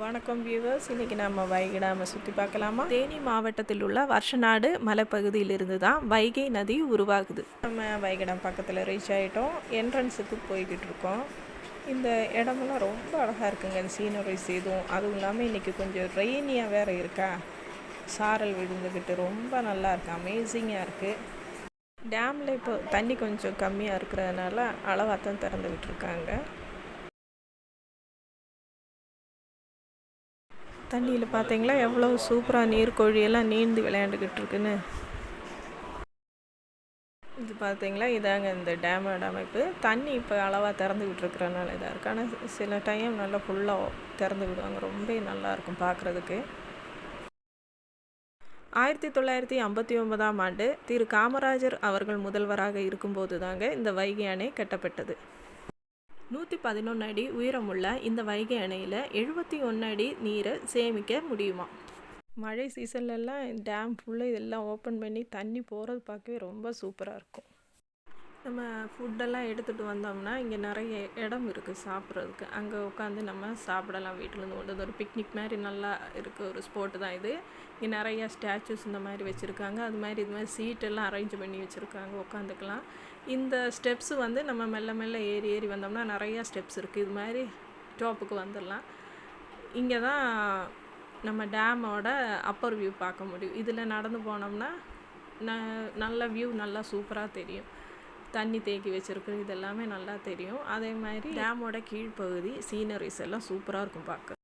வணக்கம் வியூவர்ஸ் இன்றைக்கி நம்ம வைகை டேமை சுற்றி பார்க்கலாமா? தேனி மாவட்டத்தில் உள்ள வருஷநாடு மலைப்பகுதியிலிருந்து தான் வைகை நதி உருவாகுது. நம்ம வைகை டேம் பக்கத்தில் ரீச் ஆகிட்டோம் என்ட்ரன்ஸுக்கு போய்கிட்டு இருக்கோம். இந்த இடமெல்லாம் ரொம்ப அழகாக இருக்குங்க. இந்த சீனரிஸ் இதுவும் அதுவும் இல்லாமல் இன்றைக்கி கொஞ்சம் ரெய்னியாக வேறு இருக்கா? சாரல் விழுந்துக்கிட்டு ரொம்ப நல்லா இருக்குது அமேசிங்காக இருக்குது டேமில் இப்போ தண்ணி கொஞ்சம் கம்மியாக இருக்கிறதுனால அளவாக தான் திறந்துக்கிட்டு இருக்காங்க. தண்ணியில் பார்த்தீங்களா? எவ்வளோ சூப்பராக நீர்க்கோழியெல்லாம் நீந்து விளையாண்டுக்கிட்டு இருக்குன்னு. இது பார்த்தீங்களா? இதாங்க இந்த டேமோட அமைப்பு தண்ணி இப்போ அளவாக திறந்து இருக்கிறனால இதாக இருக்குது ஆனால் சில டைம் நல்லா ஃபுல்லாக திறந்து விடுவாங்க. ரொம்ப நல்லாயிருக்கும் பார்க்குறதுக்கு. ஆயிரத்தி தொள்ளாயிரத்தி ஐம்பத்தி ஒன்பதாம் ஆண்டு திரு காமராஜர் அவர்கள் முதல்வராக இருக்கும்போது தாங்க இந்த வைகை அணை கட்டப்பட்டது. நூற்றி பதினொன்று அடி உயரமுள்ள இந்த வைகை அணையில் எழுபத்தி ஒன்று அடி நீரை சேமிக்க முடியுமா? மழை சீசன்லலாம் டேம் ஃபுல்லாக இதெல்லாம் ஓப்பன் பண்ணி தண்ணி போகிறது பார்க்கவே ரொம்ப சூப்பராக இருக்கும். நம்ம ஃபுட்டெல்லாம் எடுத்துகிட்டு வந்தோம்னா இங்கே நிறைய இடம் இருக்குது சாப்பிட்றதுக்கு. அங்கே உட்காந்து நம்ம சாப்பிடலாம். வீட்டிலேருந்து கொண்டு வந்து ஒரு பிக்னிக் மாதிரி நல்லா இருக்குது ஒரு ஸ்போட்டு தான் இது. இங்கே நிறையா ஸ்டாச்சூஸ் இந்த மாதிரி வச்சுருக்காங்க. அது மாதிரி இது மாதிரி சீட்டெல்லாம் அரேஞ்ச் பண்ணி வச்சுருக்காங்க. உட்காந்துக்கலாம். இந்த ஸ்டெப்ஸு வந்து நம்ம மெல்ல மெல்ல ஏறி ஏறி வந்தோம்னா நிறையா ஸ்டெப்ஸ் இருக்குது இது மாதிரி டாப்புக்கு வந்துடலாம். இங்கே தான் நம்ம டேமோட அப்பர் வியூ பார்க்க முடியும். இதில் நடந்து போனோம்னா ந நல்ல வியூ நல்லா சூப்பராக தெரியும். தண்ணி தேக்கி வச்சுருக்கு இதெல்லாமே நல்லா தெரியும். அதே மாதிரி டேமோட கீழ்ப்பகுதி சீனரிஸ் எல்லாம் சூப்பராக இருக்கும் பார்க்க